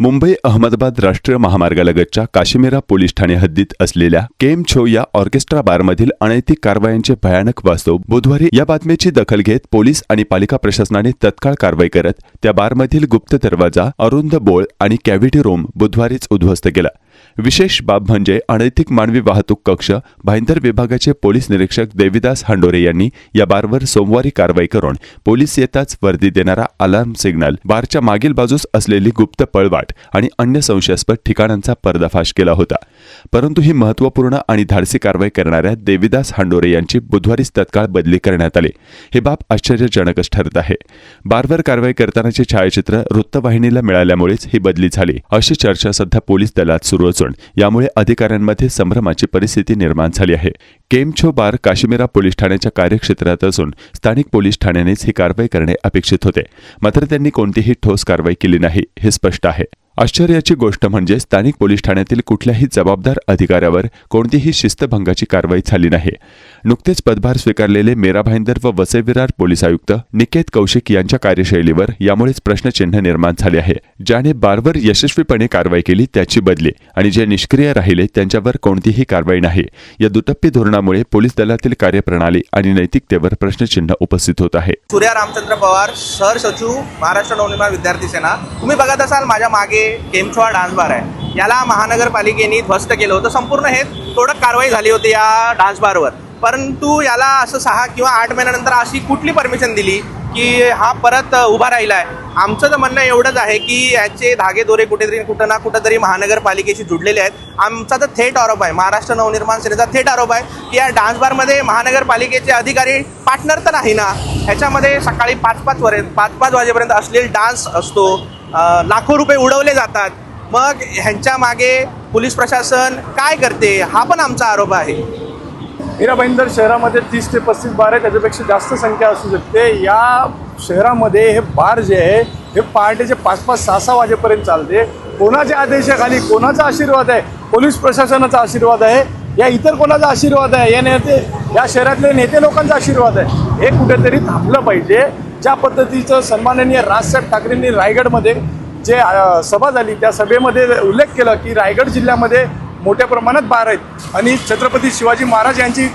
मुंबई अहमदाबाद राष्ट्रीय महामार्गालगतच्या काश्मीरा पोलीस ठाणे हद्दीत असलेल्या केम छो या ऑर्केस्ट्रा बारमधील अनैतिक कारवायांचे भयानक वास्तव बुधवारी या बातमीची दखल घेत पोलीस आणि पालिका प्रशासनाने तत्काळ कारवाई करत त्या बारमधील गुप्त दरवाजा अरुंद बोळ आणि कॅव्हिटी रूम बुधवारीच उद्ध्वस्त केला. विशेष बाब म्हणजे अनैतिक मानवी वाहतूक कक्ष भाईंदर विभागाचे पोलीस निरीक्षक देविदास हांडोरे यांनी या बारवर सोमवारी कारवाई करून पोलीस येताच वर्दी देणारा अलार्म सिग्नल बारच्या मागील बाजूस असलेली गुप्त पळवाट आणि अन्य संशयास्पद ठिकाणांचा पर्दाफाश केला होता. परंतु ही महत्त्वपूर्ण आणि धाडसी कारवाई करणाऱ्या देविदास हांडोरे यांची बुधवारीच तत्काळ बदली करण्यात आली. हे बाब आश्चर्यजनकच ठरत आहे. बारवर कारवाई करतानाचे छायाचित्र वृत्तवाहिनीला मिळाल्यामुळेच ही बदली झाली. अशी चर्चा सध्या पोलीस दलात सुरू असून यामुळे अधिकाऱ्यांमध्ये संभ्रमाची परिस्थिती निर्माण झाली आहे. केमछो बार काश्मीरा पोलीस ठाण्याच्या कार्यक्षेत्रात असून स्थानिक पोलीस ठाण्यानेच ही कारवाई करणे अपेक्षित होते. मात्र त्यांनी कोणतीही ठोस कारवाई केली नाही हे स्पष्ट आहे. आश्चर्याची गोष्ट म्हणजे स्थानिक पोलीस ठाण्यातील कुठल्याही जबाबदार अधिकाऱ्यावर कोणतीही शिस्तभंगाची कारवाई झाली नाही. नुकतेच पदभार स्वीकारलेले मेरा भाईंदर व वसई विरार पोलीस आयुक्त निकेत कौशिक यांच्या कार्यशैलीवर यामुळेच प्रश्नचिन्ह निर्माण झाले आहे. ज्याने बारवर यशस्वीपणे कारवाई केली त्याची बदली आणि जे निष्क्रिय राहिले त्यांच्यावर कोणतीही कारवाई नाही. या दुटप्पी धोरणामुळे पोलीस दलातील कार्यप्रणाली आणि नैतिकतेवर प्रश्नचिन्ह उपस्थित होत आहे. सूर्या रामचंद्र पवार सर सचिव महाराष्ट्र नवनिर्माण विद्यार्थी सेना. तुम्ही बघत असाल माझ्या मागे केमछोळा डान्स बार आहे. याला महानगरपालिकेने ध्वस्त केलं होतं. संपूर्ण हे थोडं कारवाई झाली होती या डान्स बारवर. परंतु याला असं सहा किंवा आठ महिन्यानंतर अशी कुठली परमिशन दिली की हा परत उभा राहिला आहे आमचं तर म्हणणं एवढंच आहे की याचे धागे दोरे कुठेतरी कुठं ना कुठंतरी महानगरपालिकेशी जुडलेले आहेत. आमचा तर थेट आरोप आहे. महाराष्ट्र नवनिर्माण सेनेचा थेट आरोप आहे की या डान्स बारमध्ये महानगरपालिकेचे अधिकारी पार्टनर तर नाही ना? ह्याच्यामध्ये सकाळी पाच पाच वरेन पाच पाच वाजेपर्यंत असलेला डान्स असतो. लाखो रुपये उडवले जातात. मग ह्यांच्या मागे पोलीस प्रशासन काय करते? हा पण आमचा आरोप आहे. मीरा शहरामध्ये तीस ते पस्तीस बार आहे त्याच्यापेक्षा जास्त संख्या असू शकते. या शहरामध्ये हे बार जे आहे हे पहाटेचे पाच पाच सहा सहा वाजेपर्यंत चालते. कोणाच्या आदेशाखाली कोणाचा आशीर्वाद आहे? पोलीस प्रशासनाचा आशीर्वाद आहे? या इतर कोणाचा आशीर्वाद आहे? या नेते या शहरातले नेते लोकांचा आशीर्वाद आहे? हे कुठेतरी थांबलं पाहिजे. ज्या पद्धतीचं सन्माननीय राजसाहेब ठाकरेंनी रायगडमध्ये जे सभा झाली त्या सभेमध्ये उल्लेख केला की रायगड जिल्ह्यामध्ये मोठ्या प्रमाणात बार आहेत आणि छत्रपती शिवाजी महाराज यांची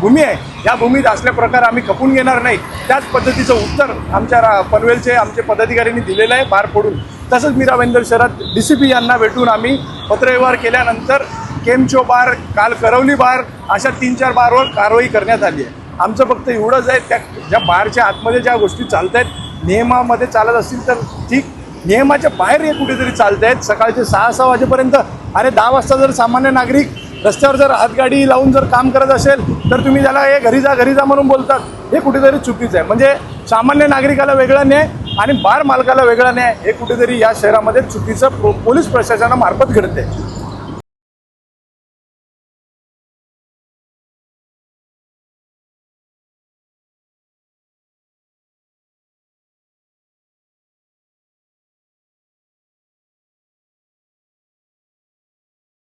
भूमी आहे. या भूमीत असल्या प्रकार आम्ही खपून घेणार नाही. त्याच पद्धतीचं उत्तर आमच्या रा पनवेलचे आमचे पदाधिकाऱ्यांनी दिलेलं आहे बार पडून तसंच मीरा भाईंदर शहरात डी सी पी यांना भेटून आम्ही पत्रव्यवहार केल्यानंतर केमचो बार काल करवली बार अशा तीन चार बारवर कारवाई करण्यात आली आहे. आमचं फक्त एवढंच आहे त्या ज्या बाहेरच्या आतमध्ये ज्या गोष्टी चालत आहेत नियमामध्ये चालत असतील तर ठीक. नियमाच्या बाहेर हे कुठेतरी चालत आहेत सकाळचे सहा सहा वाजेपर्यंत अरे दहा वाजता जर सामान्य नागरिक रस्त्यावर जर हातगाडी लावून जर काम करत असेल तर तुम्ही त्याला हे घरी जा घरी जा म्हणून बोलतात हे कुठेतरी चुकीचं आहे. म्हणजे सामान्य नागरिकाला वेगळा न्याय आणि बार मालकाला वेगळा न्याय हे कुठेतरी या शहरामध्ये चुकीचं पो- पोलीस प्रशासनामार्फत घडते